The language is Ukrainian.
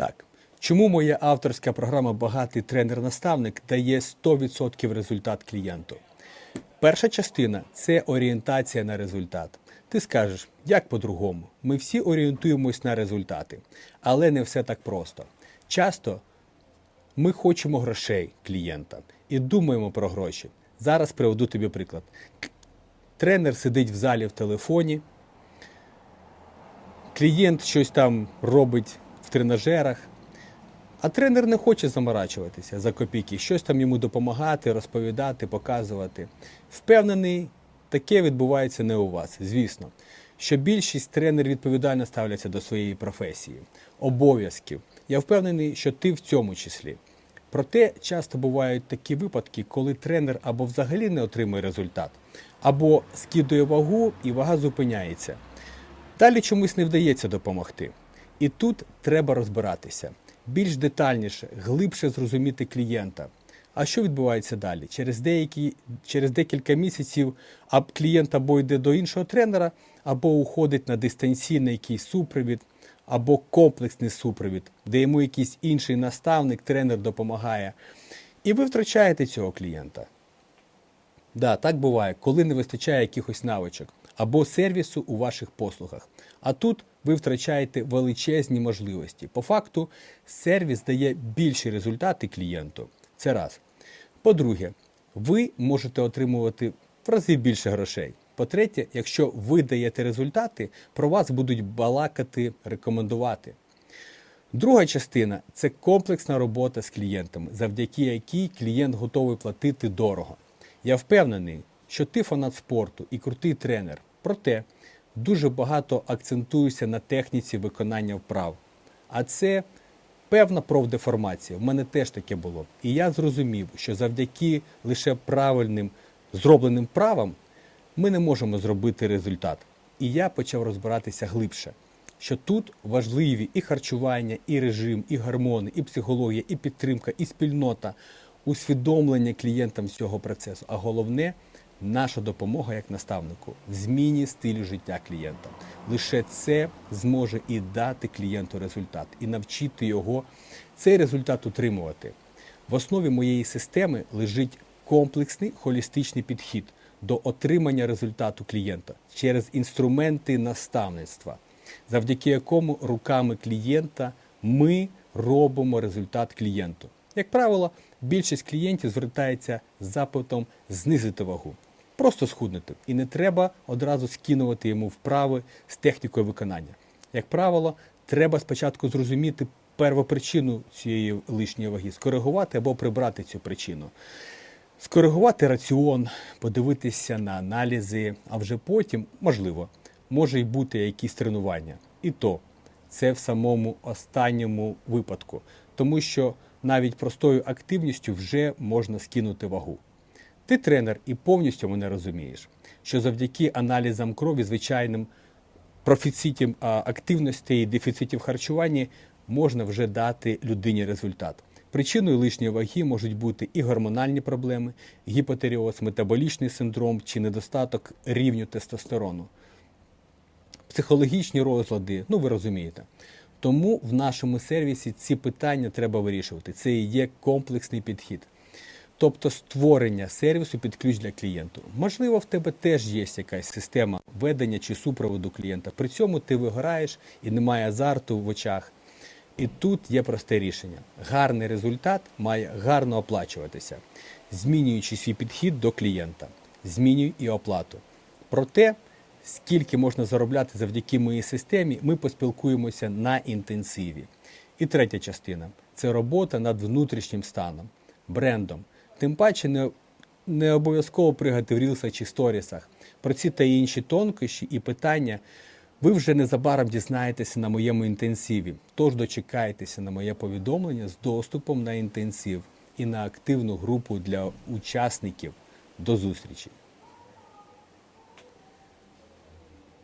Так. Чому моя авторська програма Багатий тренер-наставник дає 100% результат клієнту? Перша частина це орієнтація на результат. Ти скажеш, як по-другому? Ми всі орієнтуємось на результати, але не все так просто. Часто ми хочемо грошей клієнта і думаємо про гроші. Зараз приведу тобі приклад. Тренер сидить в залі в телефоні, клієнт щось там робить тренажерах, а тренер не хоче заморачуватися за копійки, щось там йому допомагати, розповідати, показувати. Впевнений, таке відбувається не у вас, звісно. Що більшість тренерів відповідально ставляться до своєї професії, обов'язків. Я впевнений, що ти в цьому числі. Проте часто бувають такі випадки, коли тренер або взагалі не отримує результат, або скидує вагу і вага зупиняється. Далі чомусь не вдається допомогти. І тут треба розбиратися більш детальніше, глибше зрозуміти клієнта. А що відбувається далі? Через деякі, через декілька місяців клієнт або йде до іншого тренера, або уходить на дистанційний якийсь супровід, або комплексний супровід, де йому якийсь інший наставник, тренер допомагає. І ви втрачаєте цього клієнта. Да, так буває, коли не вистачає якихось навичок або сервісу у ваших послугах. А тут ви втрачаєте величезні можливості. По факту, сервіс дає більші результати клієнту. Це раз. По-друге, ви можете отримувати в рази більше грошей. По-третє, якщо ви даєте результати, про вас будуть балакати, рекомендувати. Друга частина це комплексна робота з клієнтами, завдяки якій клієнт готовий платити дорого. Я впевнений, що ти фанат спорту і крутий тренер. Проте дуже багато акцентуюся на техніці виконання вправ. А це певна профдеформація. В мене теж таке було. І я зрозумів, що завдяки лише правильним зробленим правам ми не можемо зробити результат. І я почав розбиратися глибше. Що тут важливі і харчування, і режим, і гормони, і психологія, і підтримка, і спільнота, усвідомлення клієнтам цього процесу. А головне наша допомога як наставнику в зміні стилю життя клієнта. Лише це зможе і дати клієнту результат, і навчити його цей результат утримувати. В основі моєї системи лежить комплексний холістичний підхід до отримання результату клієнта через інструменти наставництва, завдяки якому руками клієнта ми робимо результат клієнту. Як правило, більшість клієнтів звертається з запитом знизити вагу, просто схуднути, і не треба одразу скинувати йому вправи з технікою виконання. Як правило, треба спочатку зрозуміти первопричину цієї лишньої ваги, скоригувати або прибрати цю причину. Скоригувати раціон, подивитися на аналізи, а вже потім, можливо, може й бути якісь тренування. І то це в самому останньому випадку, тому що навіть простою активністю вже можна скинути вагу. Ти тренер і повністю мене розумієш, що завдяки аналізам крові, звичайним профіцитів активності і дефіцитів харчування можна вже дати людині результат. Причиною лишньої ваги можуть бути і гормональні проблеми, гіпотеріоз, метаболічний синдром чи недостаток рівню тестостерону, психологічні розлади, ну ви розумієте. Тому в нашому сервісі ці питання треба вирішувати. Це і є комплексний підхід. Тобто створення сервісу під ключ для клієнту. Можливо, в тебе теж є якась система ведення чи супроводу клієнта. При цьому ти вигораєш і немає азарту в очах. І тут є просте рішення. Гарний результат має гарно оплачуватися, змінюючи свій підхід до клієнта. Змінюй і оплату. Про те, скільки можна заробляти завдяки моїй системі, ми поспілкуємося на інтенсиві. І третя частина це робота над внутрішнім станом, брендом. Тим паче не, не обов'язково пригати в рілсах чи сторісах. Про ці та інші тонкощі і питання ви вже незабаром дізнаєтеся на моєму інтенсиві. Тож дочекайтеся на моє повідомлення з доступом на інтенсив і на активну групу для учасників. До зустрічі!